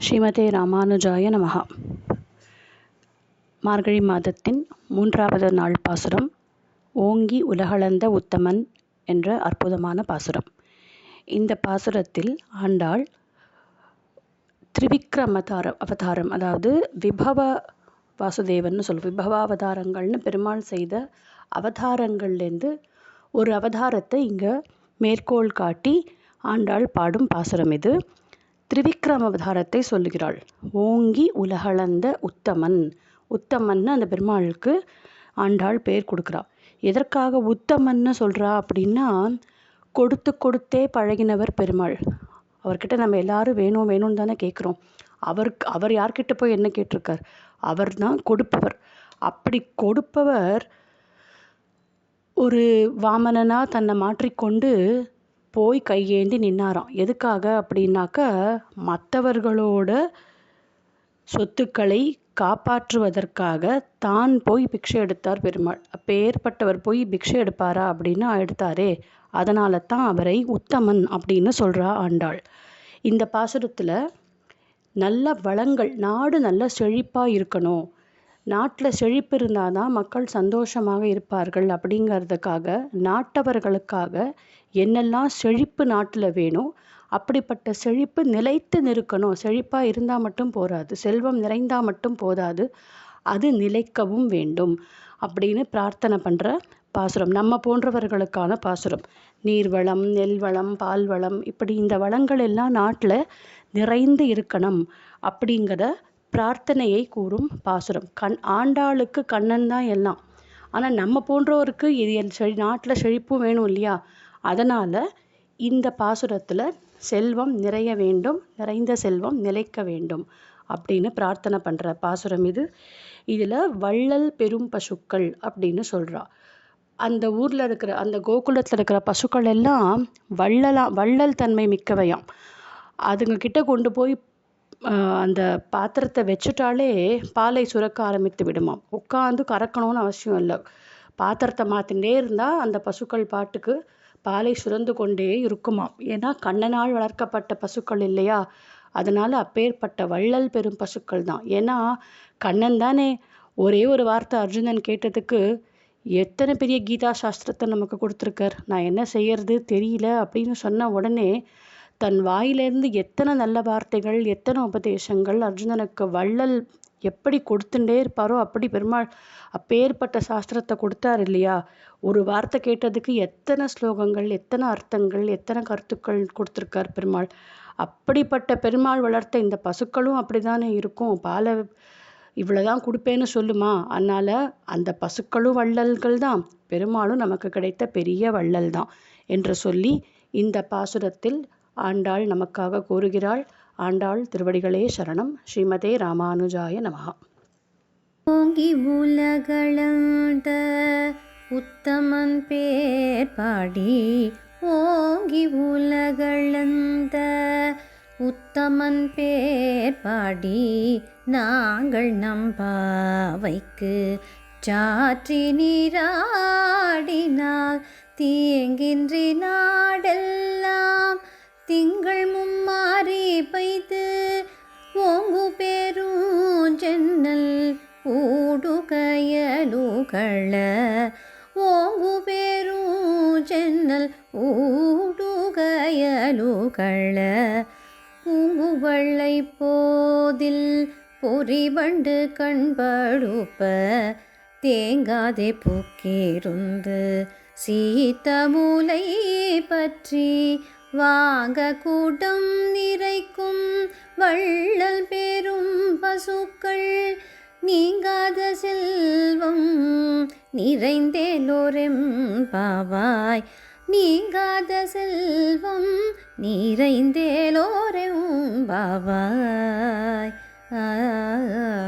ஸ்ரீமதே ராமானுஜாய நமஹா. மார்கழி மாதத்தின் மூன்றாவது நாள் பாசுரம் ஓங்கி உலகளந்த உத்தமன் என்ற அற்புதமான பாசுரம். இந்த பாசுரத்தில் ஆண்டாள் திரிவிக்ரம் அவதாரம் அவதாரம் அதாவது விபவ வாசுதேவன்னு சொல்லுவோம். விபவ அவதாரங்கள்னு பெருமாள் செய்த அவதாரங்கள்லேருந்து ஒரு அவதாரத்தை இங்கே மேற்கோள் காட்டி ஆண்டாள் பாடும் பாசுரம் இது. திரிவிக்ரம அவதாரத்தை சொல்லுகிறாள். ஓங்கி உலகளந்த உத்தமன். உத்தமன்னு அந்த பெருமாளுக்கு ஆண்டாள் பேர் கொடுக்குறா. எதற்காக உத்தமன்னு சொல்கிறா அப்படின்னா கொடுத்து கொடுத்தே பழகினவர் பெருமாள். அவர்கிட்ட நம்ம எல்லாரும் வேணும் வேணும்னு தானே கேட்குறோம் அவருக்கு அவர் யார்கிட்ட போய் என்ன கேட்டிருக்கார்? அவர் தான் கொடுப்பவர். அப்படி கொடுப்பவர் ஒரு வாமனனாக தன்னை மாற்றிக்கொண்டு போய் கையேந்தி நின்னாராம். எதுக்காக அப்படின்னாக்க மற்றவர்களோட சொத்துக்களை காப்பாற்றுவதற்காக தான் போய் பிக்ஷை எடுத்தார் பெருமாள். அப்போ ஏற்பட்டவர் போய் பிக்ஷை எடுப்பாரா அப்படின்னு எடுத்தாரே. அதனால தான் அவரை உத்தமன் அப்படின்னு சொல்கிறா ஆண்டாள். இந்த பாசுரத்தில் நல்ல வளங்கள் நாடு நல்ல செழிப்பாக இருக்கணும். நாட்டில் செழிப்பு இருந்தால் தான் மக்கள் சந்தோஷமாக இருப்பார்கள் அப்படிங்கிறதுக்காக நாட்டவர்களுக்காக என்னெல்லாம் செழிப்பு நாட்டில் வேணும் அப்படிப்பட்ட செழிப்பு நிலைத்து நிற்கணும். செழிப்பாக இருந்தால் மட்டும் போராது செல்வம் நிறைந்தால் மட்டும் போதாது அது நிலைக்கவும் வேண்டும் அப்படின்னு பிரார்த்தனை பண்ணுற பாசுரம். நம்ம போன்றவர்களுக்கான பாசுரம். நீர்வளம் நெல் வளம் பால் வளம் இப்படி இந்த வளங்கள் எல்லாம் நாட்டில் நிறைந்து இருக்கணும் அப்படிங்கிற பிரார்த்தனையை கூறும் பாசுரம். கண் ஆண்டாளுக்கு கண்ணன் தான் எல்லாம். ஆனால் நம்ம போன்றோருக்கு இது என் செழி நாட்டில் செழிப்பும் வேணும் இல்லையா? அதனால் இந்த பாசுரத்தில் செல்வம் நிறைய வேண்டும் நிறைந்த செல்வம் நிலைக்க வேண்டும் அப்படின்னு பிரார்த்தனை பண்ணுற பாசுரம் இது. இதில் வள்ளல் பெரும் பசுக்கள் அப்படின்னு சொல்கிறா அந்த ஊரில் இருக்கிற அந்த கோகுலத்தில் இருக்கிற பசுக்கள் எல்லாம் வள்ளலா வள்ளல் தன்மை மிக்கவையாம். அதுங்க கிட்ட கொண்டு போய் அந்த பாத்திரத்தை வச்சுட்டாலே பாலை சுரக்க ஆரம்பித்து விடுமாம். உட்காந்து கறக்கணும்னு அவசியம் இல்லை. பாத்திரத்தை மாற்றிகிட்டே இருந்தால் அந்த பசுக்கள் பாட்டுக்கு பாலை சுரந்து கொண்டே இருக்குமாம். ஏன்னா கண்ணனால் வளர்க்கப்பட்ட பசுக்கள் இல்லையா? அதனால் அப்பேற்பட்ட வள்ளல் பெரும் பசுக்கள் தான். ஏன்னா கண்ணன் தானே. ஒரே ஒரு வார்த்தை அர்ஜுனன் கேட்டதுக்கு எத்தனை பெரிய கீதா சாஸ்திரத்தை நமக்கு கொடுத்துருக்கார்? நான் என்ன செய்யறது? தெரியல? அப்படின்னு சொன்ன உடனே தன் வாயிலிருந்து எத்தனை நல்ல வார்த்தைகள் எத்தனை உபதேசங்கள் அர்ஜுனனுக்கு வள்ளல் எப்படி கொடுத்துட்டே இருப்பாரோ அப்படி பெருமாள் அப்பேற்பட்ட சாஸ்திரத்தை கொடுத்தார் இல்லையா? ஒரு வார்த்தை கேட்டதுக்கு எத்தனை ஸ்லோகங்கள் எத்தனை அர்த்தங்கள் எத்தனை கருத்துக்கள் கொடுத்துருக்கார் பெருமாள்? அப்படிப்பட்ட பெருமாள் வளர்த்த இந்த பசுக்களும் அப்படிதானே இருக்கும்? பாலை இவ்வளோதான் கொடுப்பேன்னு சொல்லுமா? அதனால் அந்த பசுக்களும் வள்ளல்கள் தான். பெருமாளும் நமக்கு கிடைத்த பெரிய வள்ளல் தான் என்று சொல்லி இந்த பாசுரத்தில் ஆண்டாள் நமக்காக கூறுகிறாள். ஆண்டாள் திருவடிகளே சரணம். ஸ்ரீமதே ராமானுஜாய நமகா ஓங்கி உலகளந்த உத்தமன் பேர் பாடி ஓங்கி உலகளந்த உத்தமன் பேர் பாடி நாங்கள் நம்பாவைக்கு சாற்றி நீராடினால் தீங்கின்றி நாடெல்லாம் திங்கள் மும்மாறி பைத்து ஓங்கு பெரும் ஜன்னல் ஊடுகயலுகள ஓங்கு பெரும் ஜன்னல் ஊடுகயலுகள பூங்குவள்ளை போதில் பொறிவண்டு கண்படுப்ப தேங்காதே பூக்கிருந்து சீத்தமூலை பற்றி வாங்க கூட்டம் நிறைக்கும் வள்ளல் பெரும் பசுக்கள். நீங்காத செல்வம் நிறைந்தேலோரெம் பாவாய். நீங்காத செல்வம் நிறைந்தேலோரெம் பாவாய். ஆ